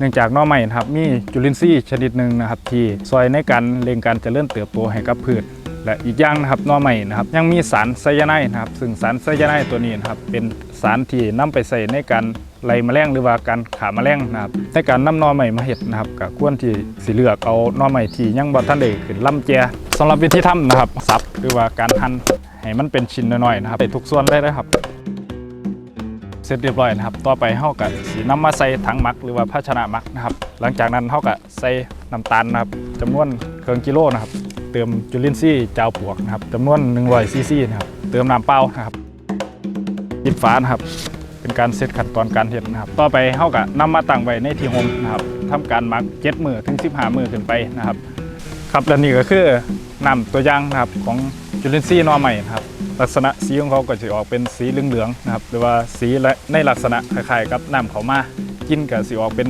เนื่องจากหน่อไม้นะครับมีจุลินทรีย์ชนิดหนึ่งนะครับที่ซอยในการเร่งการเจริญเติบโตให้กับพืชและอีกอย่างนะครับหน่อไม้นะครับยังมีสารไซยาไนด์นะครับซึ่งสารไซยาไนด์ตัวนี้นะครับเป็นสารที่นำไปใส่ในการไล่แมลงหรือว่าการขาแมลงนะครับในการนำหน่อไม้มาเห็ดนะครับก็ควรที่สิเลือกเอาน่อไม้ที่ยังบ่ทันได้ขึ้นลำแจสำหรับวิธีทำนะครับสับหรือว่าการหั่นให้มันเป็นชิ้นน้อยๆนะครับใส่ทุกส่วนได้เลยครับ สร็จเรียบร้อยนะครับ ต่อไปเฮาก็สีน้ำมาใส่ถังมักหรือว่าภาชนะมักนะครับ หลังจากนั้นเฮาก็ใส่น้ำตาลนะครับจำนวนเครื่องกิโลนะครับ เติมจุลินทรีย์เจ้าปวกนะครับจำนวน100ซีซีนะครับ เติมน้ำเปล่านะครับปิดฝานะครับเป็นการเสร็จขั้นตอนการเฮ็ดนะครับ ต่อไปเฮาก็นำมาตั้งไว้ในที่ห่มนะครับทำการมัก7มื้อถึง 15 มื้อขึ้นไปนะครับ ครับและนี่ก็คือ น้ำตัวอย่างนะครับของจุลินทรีย์นอใหม่นะครับลักษณะสีของเขาก็จะออกเป็นสีเหลืองๆนะครับหรือว่าสีในลักษณะคล้ายๆกับน้ำเขามากินกับสีออกเป็น